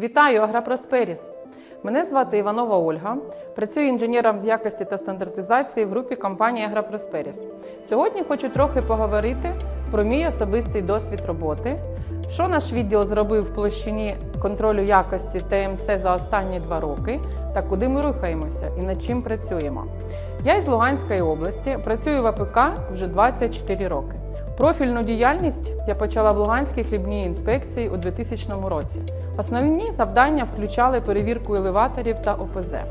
Вітаю Агропросперіс! Мене звати Іванова Ольга. Працюю інженером з якості та стандартизації в групі компанії Агропросперіс. Сьогодні хочу трохи поговорити про мій особистий досвід роботи, що наш відділ зробив в площині контролю якості ТМЦ за останні два роки та куди ми рухаємося і над чим працюємо. Я із Луганської області, працюю в АПК вже 24 роки. Профільну діяльність я почала в Луганській хлібній інспекції у 2000 році. Основні завдання включали перевірку елеваторів та ОПЗ. Е,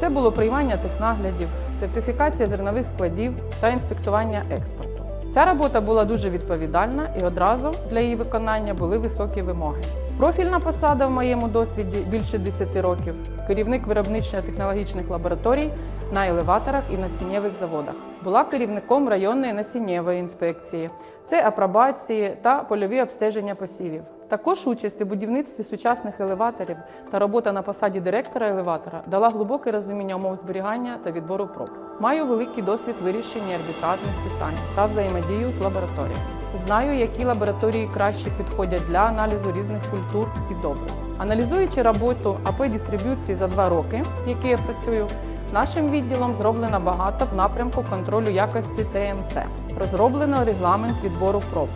Це було приймання технаглядів, сертифікація зернових складів та інспектування експорту. Ця робота була дуже відповідальна і одразу для її виконання були високі вимоги. Профільна посада в моєму досвіді більше 10 років. Керівник виробничо-технологічних лабораторій на елеваторах і насіннєвих заводах. Була керівником районної насіннєвої інспекції. Це апробації та польові обстеження посівів. Також участь у будівництві сучасних елеваторів та робота на посаді директора елеватора дала глибоке розуміння умов зберігання та відбору проб. Маю великий досвід вирішення арбітражних питань та взаємодію з лабораторіями. Знаю, які лабораторії краще підходять для аналізу різних культур і добрив. Аналізуючи роботу АП дистриб'юції за два роки, які я працюю, нашим відділом зроблено багато в напрямку контролю якості ТМЦ. Розроблено регламент відбору проб,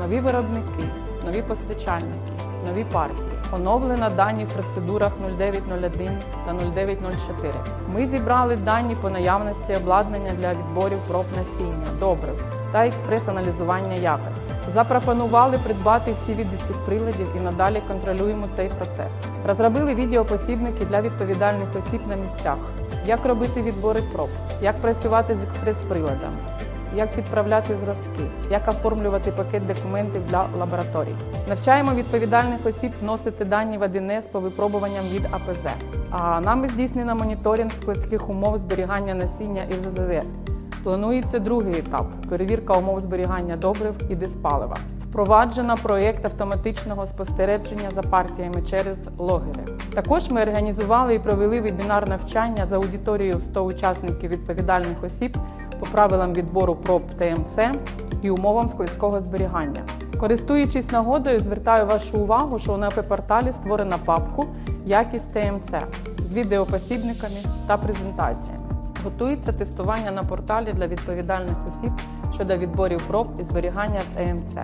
нові виробники, нові постачальники, нові партії. Оновлено дані в процедурах 0901 та 0904. Ми зібрали дані по наявності обладнання для відборів проб насіння, добрив та експрес-аналізування якості. Запропонували придбати всі види цих приладів і надалі контролюємо цей процес. Розробили відеопосібники для відповідальних осіб на місцях, як робити відбори проб, як працювати з експрес-приладами, як відправляти зразки, як оформлювати пакет документів для лабораторій. Навчаємо відповідальних осіб вносити дані в 1С по випробуванням від АПЗ. А нами здійснено моніторинг складських умов зберігання насіння і ЗЗВ. Планується другий етап перевірка умов зберігання добрив і диспалива. Впроваджено проєкт автоматичного спостереження за партіями через логери. Також ми організували і провели вебінар навчання за аудиторією в 100 учасників відповідальних осіб по правилам відбору проб ТМЦ і умовам складського зберігання. Користуючись нагодою, звертаю вашу увагу, що на АП-порталі створена папку Якість ТМЦ з відеопосібниками та презентаціями. Готується тестування на порталі для відповідальних осіб щодо відборів проб і зберігання ТМЦ.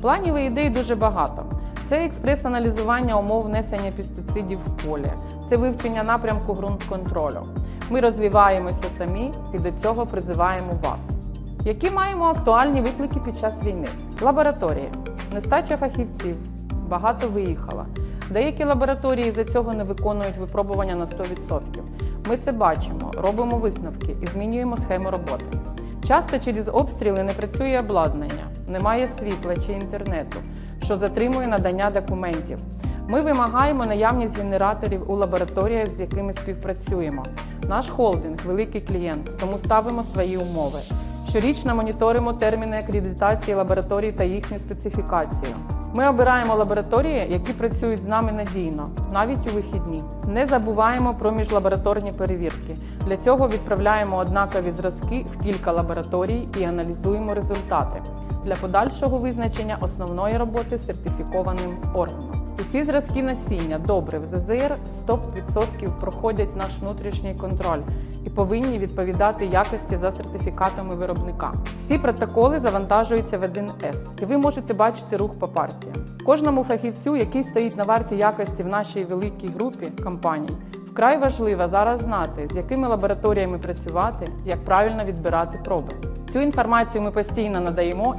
Планів і ідей дуже багато. Це експрес-аналізування умов внесення пестицидів в полі, це вивчення напрямку ґрунтконтролю. Ми розвиваємося самі і до цього призиваємо вас. Які маємо актуальні виклики під час війни? Лабораторії, нестача фахівців, багато виїхало. Деякі лабораторії за цього не виконують випробування на 100%. Ми це бачимо, робимо висновки і змінюємо схему роботи. Часто через обстріли не працює обладнання, немає світла чи інтернету, що затримує надання документів. Ми вимагаємо наявність генераторів у лабораторіях, з якими співпрацюємо. Наш холдинг великий клієнт, тому ставимо свої умови. Щорічно моніторимо терміни акредитації лабораторій та їхню специфікацію. Ми обираємо лабораторії, які працюють з нами надійно, навіть у вихідні. Не забуваємо про міжлабораторні перевірки. Для цього відправляємо однакові зразки в кілька лабораторій і аналізуємо результати для подальшого визначення основної роботи сертифікованим органом. Усі зразки насіння, добрив, ЗЗР 100% проходять наш внутрішній контроль і повинні відповідати якості за сертифікатами виробника. Всі протоколи завантажуються в 1С, і ви можете бачити рух по партіям. Кожному фахівцю, який стоїть на варті якості в нашій великій групі компаній, вкрай важливо зараз знати, з якими лабораторіями працювати, як правильно відбирати проби. Цю інформацію ми постійно надаємо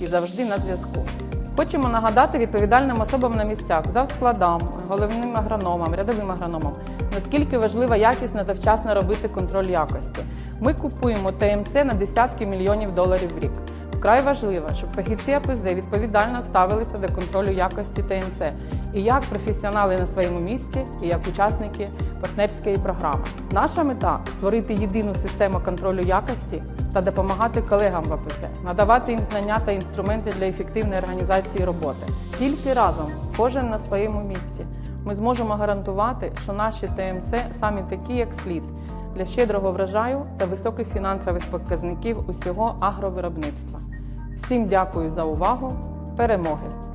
і завжди на зв'язку. Хочемо нагадати відповідальним особам на місцях, завскладам, головним агрономам, рядовим агрономам, наскільки важливо якісно та вчасно робити контроль якості. Ми купуємо ТМЦ на десятки мільйонів доларів в рік. Вкрай важливо, щоб фахівці АПЗ відповідально ставилися до контролю якості ТМЦ і як професіонали на своєму місці, і як учасники партнерської програми. Наша мета створити єдину систему контролю якості та допомагати колегам в АПЗ, надавати їм знання та інструменти для ефективної організації роботи. Тільки разом, кожен на своєму місці, ми зможемо гарантувати, що наші ТМЦ самі такі, як слід, для щедрого врожаю та високих фінансових показників усього агровиробництва. Всім дякую за увагу. Перемоги!